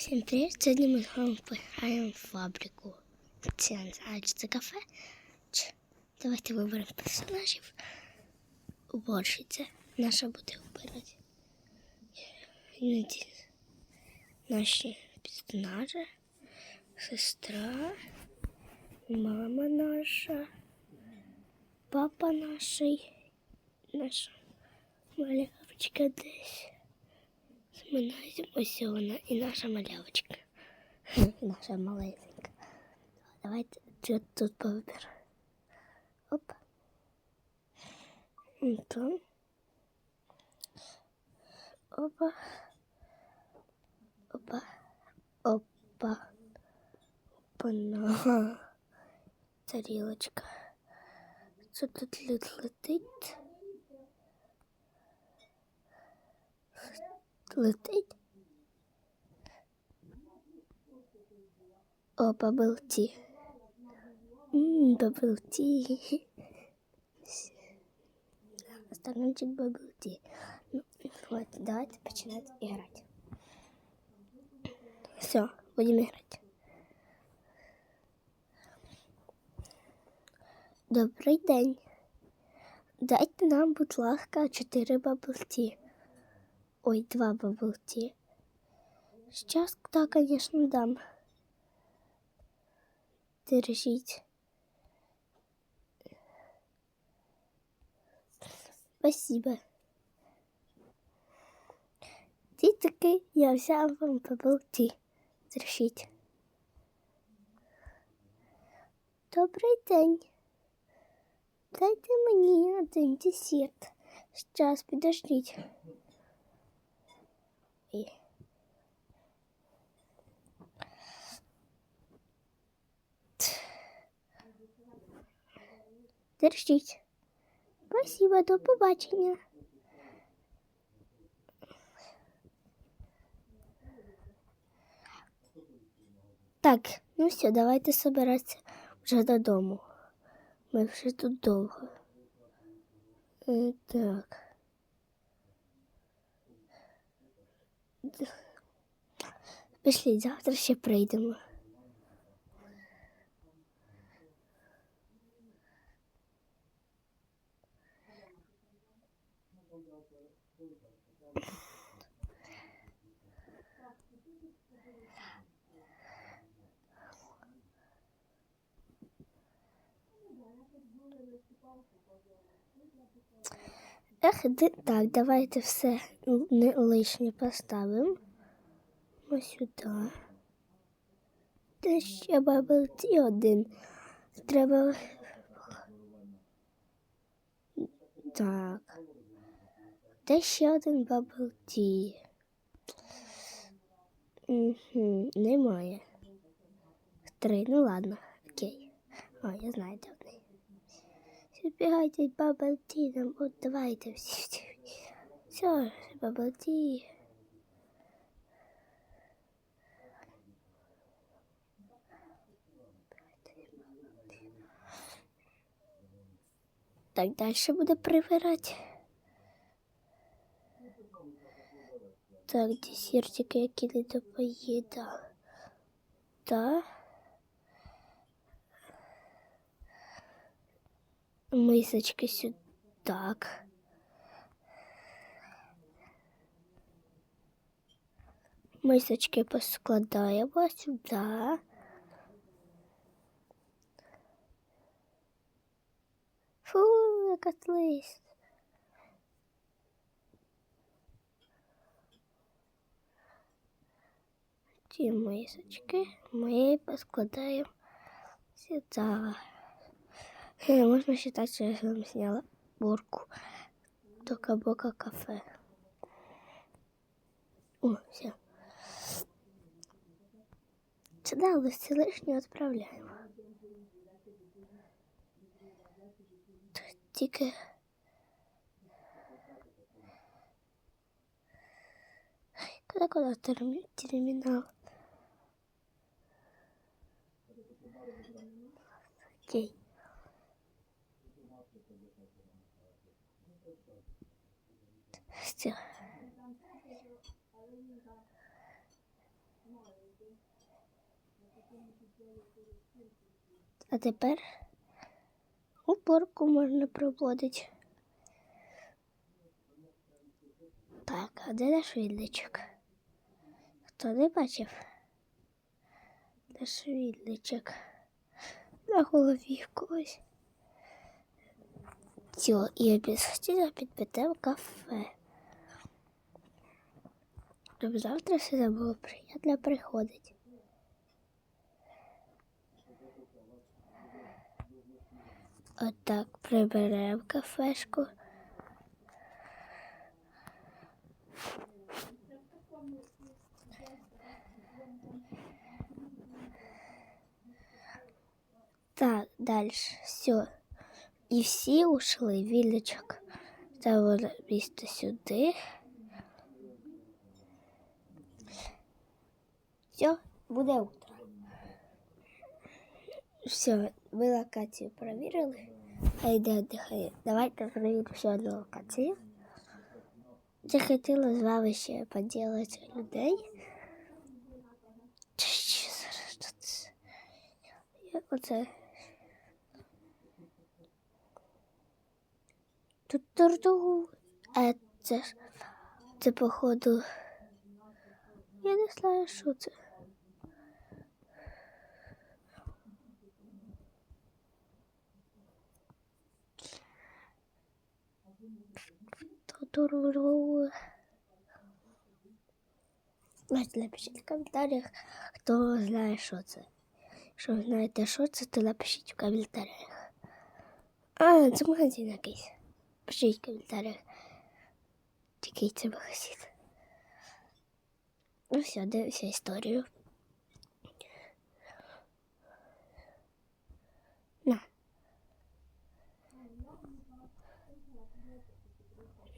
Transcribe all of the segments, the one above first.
Всім привіт! Сьогодні ми з вами пограємо в фабрику. Це я не знаю, чи це кафе. Чи... Давайте виберемо персонажів. Уборщиця. Наша буде вибирати. Іноді Наші персонажі. Сестра. Мама наша. Папа наш. Наша малявочка десь. Ми знайдемо ось вона і наша малявочка. Наша маленька. Давайте тут, тут повиберемо. Оп. І Там. Опа. Опа. Опа. Опа. Тарілочка. Що тут лет- летить? Летить. О, бабл-ті. Ммм, бабл-ті. Стаканчик бабл-ті. Ну, вот, давайте починать играть. Все, будем играть. Добрий день. Дайте нам, будь ласка, 4 бабл-ті. Ой, два бабл-ті. Сейчас, да, конечно, дам. Держите. Спасибо. Дітки, я взяв вам бабл-ті. Держіть. Добрий день. Дайте мені один десерт. Сейчас, підождіть. Ой. Держіть. Спасибо, до побачення. Так, ну все, давайте собиратися вже додому. Ми вже тут довго. Е, Так. Пішліть, завтра ще прийдемо. Ех, так, давайте все не лишнє поставимо. Ось сюди. Де ще бабл-ті один. Треба. Так. Де ще один бабл-ті? Угу, немає. Три, ну ладно, окей. О, я знаю, де. Збігайте бабл-ті, нам от давайте всі. Все, бабл-ті. Так, дальше буде прибирати. Так, десертики, які не допоїда. Да. Мисочки сюди. Так. Мисочки поскладаємо сюди. Фу, яка слизь. Ці мисочки ми поскладаємо сюди. Е, Можна вважати, що я вам зняла бурку до кабока кафе. О, все. Сюда листи лишнє відправляємо. Тільки Куда куда терми- терминал? Окей. Все. А тепер уборку можна проводити. Так, а де наш відличок? Хто не бачив? Наш відличок. На голові когось. Все, і обов'язково підпитав кафе. Щоб завтра сюди було приємно приходити. Отак приберемо кафешку. Так, далі. Все. І всі ушли, вілечок. Ставили місто сюди. Все, буде утро. Все, ми локацію перевірили. Хай йде віддихає. Давайте перевіримо ще одну локацію. Я хотіла з вами ще поділити людей. Оце. Тут торгу. А це це походу. Я не знаю, що це. Ту-ту-ру-ру. Напишіть в коментарях, хто знає, що це. Ви знаєте, що це, то напишіть в коментарях. А, це магазин якийсь. Пишіть в коментарях. Який це магазин. Ну все, дивимося історію. На.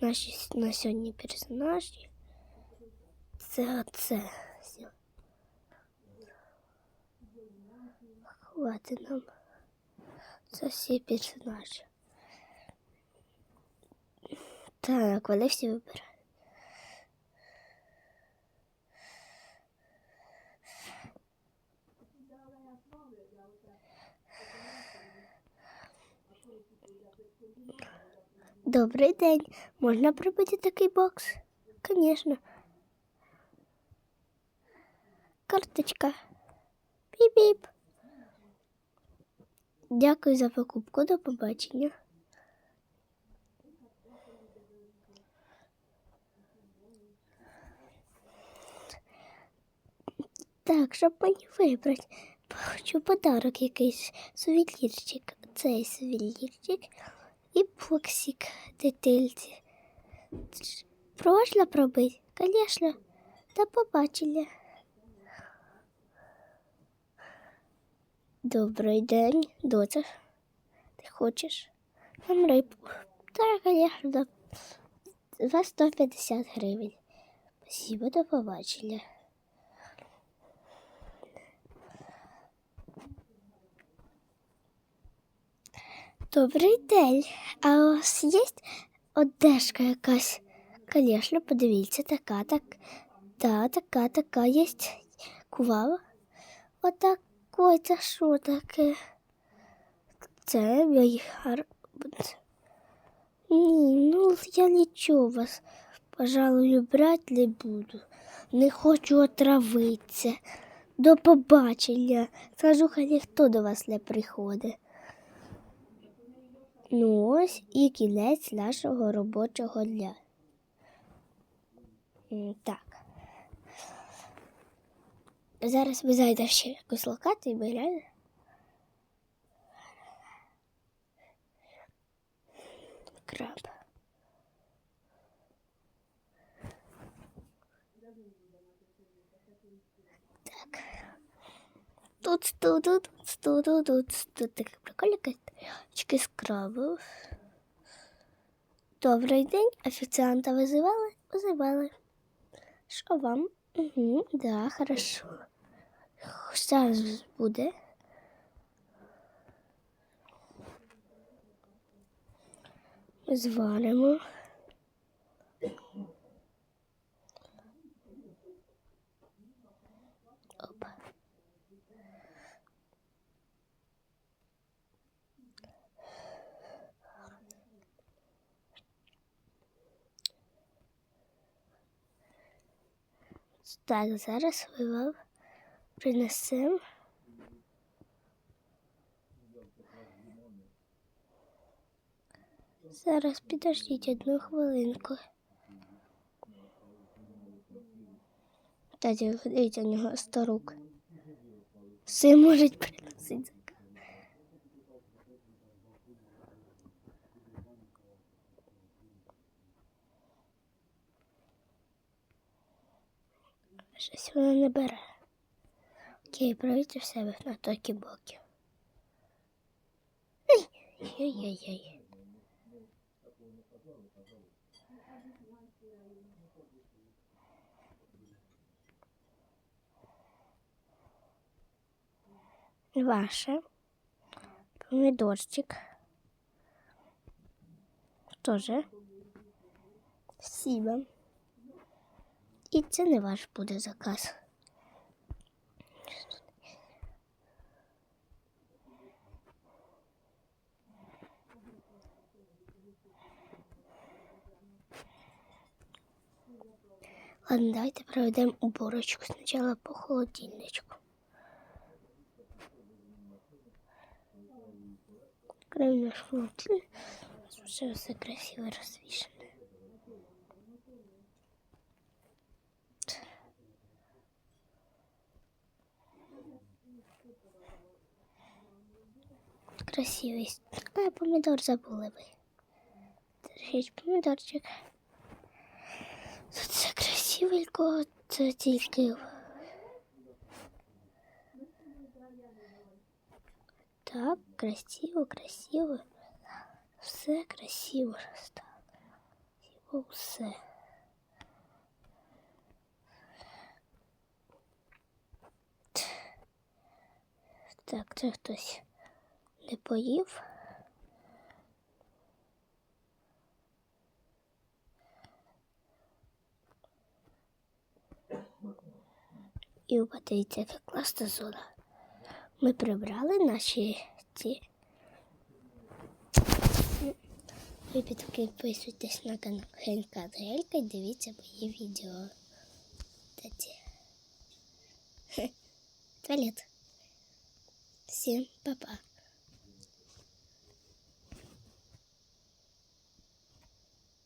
Наші на сьогодні персонажі. Це оце. Хватить нам. Це всі персонажі. Так, вони всі вибирають. Добрий день. Можна прибити такий бокс? Звісно. Карточка. Піп-піп. Дякую за покупку. До побачення. Так, щоб мені вибрати, хочу подарок якийсь сувенірчик. Цей сувенірчик і боксик дитильці. Можна пробити? Звісно. До побачення. Добрий день, доця. Ти хочеш? Там рибку. Так, звісно. За 150 гривень. Спасибо, до побачення. Добрий день. А у вас є одежка якась? Звісно, подивіться, така, так. Та, така, така є. Кувала. Отак, ой, це що таке? Це мій гар... Ні, ну я нічого вас, пожалуй, брати не буду. Не хочу отравитися. До побачення. Скажу, хай ніхто до вас не приходить. Ну ось і кінець нашого робочого дня. Так. Зараз ми зайдемо ще якусь локацію, бо реально. Краб. Так. Тут, тут, тут, тут, тут, тут, тут таке прикольне карточки з крабів. Добрий день, офіціанта визивали? Визивали. Що вам? Угу, да, хорошо. Зараз буде. Зваримо. Так, зараз ми вам принесемо. Зараз підождіть одну хвилинку. Таді, дивіться, у нього 100 рук. Все можуть приносити Щось воно не бере. Окей, проведьте в себе на токі боки. Ой-ой-ой. Ваше. Помидорчик. Тоже. Спасибо. І це не ваш буде заказ. Ладно, давайте проведемо уборочку спочатку по холодильничку. Откроем наш холодильник. Все, красиво развешено. Красивый. Какая помидор забыла бы. Держіть помидорчик. Тут все красивенько, це тільки. Так, красиво, красиво. Все красиво стало. Все. Так, це хтось не поїв. І подивіться, яка класна зона. Ми прибрали наші ці. Ви підписуйтесь на канал Хенька Гелька і дивіться мої відео. Туалет. Всім па-па.